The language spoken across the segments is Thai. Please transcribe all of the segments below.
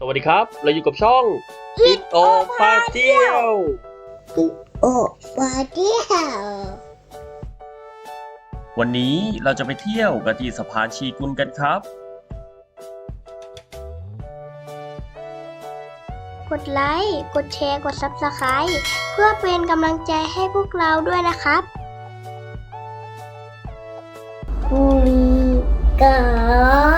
สวัสดีครับ เราอยู่กับช่องอิดโอพาเที่ยวโอ้ปาเดียว วันนี้เราจะไปเที่ยวกันที่สะพานชีกุลกันครับ กดไลค์ กดแชร์ กด Subscribe เพื่อเป็นกำลังใจให้พวกเราด้วยนะครับคุยกับ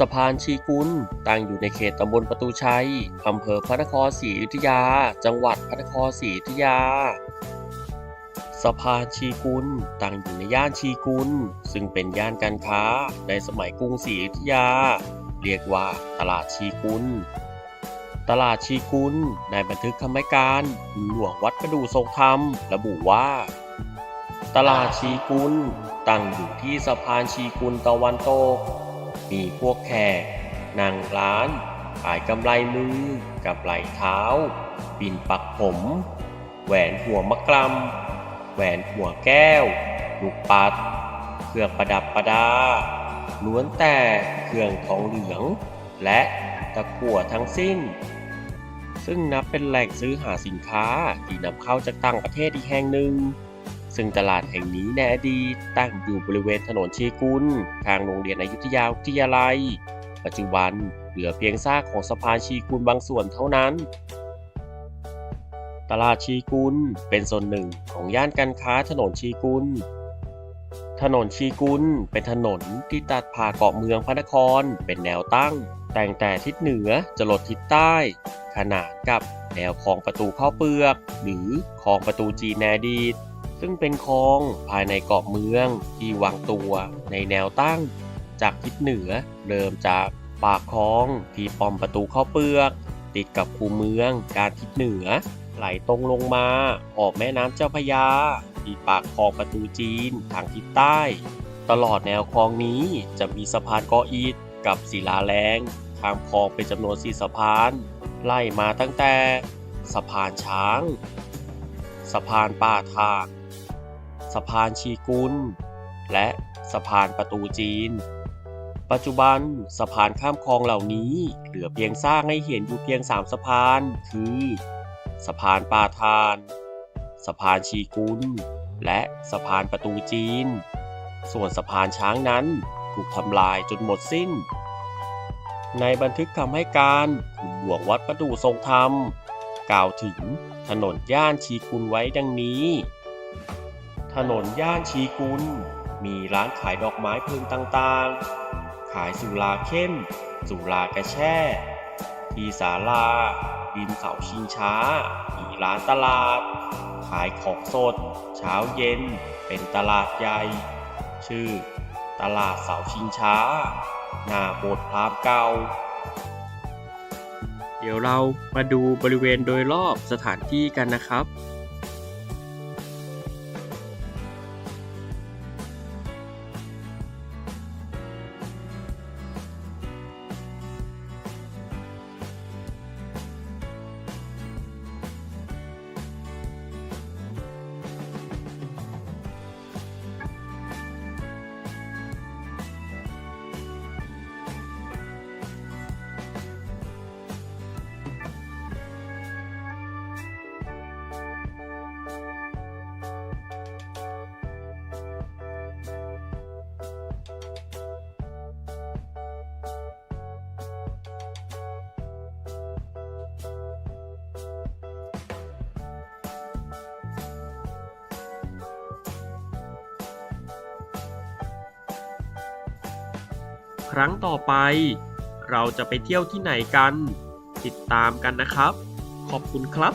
สะพานชีกุลตั้งอยู่ในเขตตำบลประตูชัย อำเภอพระนครศรีอยุธยา จังหวัดพระนครศรีอยุธยาสะพานชีกุลตั้งอยู่ในย่านชีกุลซึ่งเป็นย่านการค้าในสมัยกรุงศรีอยุธยา เรียกว่าตลาดชีกุลตลาดชีกุลในบันทึกคำให้การหลวงวัดประดูทรงธรรม ระบุว่า ตลาดชีกุลตั้งอยู่ที่สะพานชีกุลตะวันตก มีพวกแขกนั่งร้านขายกำไรมือกับไหลเท้า ปิ่นปักผม แหวนหัวมะกรำแหวนหัวแก้ว ลูกปัด เครื่องประดับประดา ล้วนแต่เครื่องทองเหลือง และตะกั่วทั้งสิ้น ซึ่งนับเป็นแหล่งซื้อหาสินค้าที่นำเข้าจากต่างประเทศอีกแห่งหนึ่ง ซึ่งตลาดแห่งนี้ในอดีตตั้งอยู่บริเวณถนนชีกุลทางโรงเรียนอยุธยาวิทยาลัย ปัจจุบันเหลือเพียงซากของสะพานชีกุลบางส่วนเท่านั้น ตลาดชีกุลเป็นส่วนหนึ่งของย่านการค้าถนนชีกุลถนนชีกุลเป็นถนนที่ตัดผ่าเกาะเมืองพระนครเป็นแนวตั้ง แต่งแต่ทิศเหนือจะลดทิศใต้ ขนานกับแนวคลองประตูข้าวเปลือก หรือคลองประตูจีนแนดีต ซึ่งเป็นคลองภายในเกาะเมืองที่วางตัวในแนวตั้ง จากทิศเหนือ เริ่มจากปากคลองที่ป้อมประตูข้าเปลือก ติดกับคูเมืองการทิศเหนือ ไหลตรงลงมาออกแม่น้ำเจ้าพยา ที่ปากคลองประตูจีนทางทิศใต้ ตลอดแนวคลองนี้จะมีสะพานกออิฐกับศิลาแรงข้ามคลองเป็นจำนวนสี่สะพาน ไล่มาตั้งแต่ สะพานช้าง สะพานป่าทาก สะพานชีกุล และสะพานประตูจีน ปัจจุบันสะพานข้ามคลองเหล่านี้เหลือเพียงสร้างให้เห็นอยู่เพียง 3 สะพาน คือ สะพานป่าทาน สะพานชีกุล และสะพานประตูจีน ส่วนสะพานช้างนั้นถูกทำลายจนหมดสิ้น ในบันทึกคำให้การคุณหลวงวัดประดูทรงธรรม กล่าวถึงถนนย่านชีกุลไว้ดังนี้ นนย่านชีกุลมีร้านขายดอกไม้เพลิงต่างๆ ขายสุราเข้ม สุรากระแช่ ที่ศาลาริมเขาชิงช้า มีร้านตลาด ขายของสด เช้าเย็น เป็นตลาดใหญ่ ชื่อ ตลาดเสาชิงช้า หน้าโบสถ์พราหมณ์เก่า เดี๋ยวเรามาดูบริเวณโดยรอบสถานที่กันนะครับ ครั้งต่อไป เราจะไปเที่ยวที่ไหนกัน ติดตามกันนะครับ ขอบคุณครับ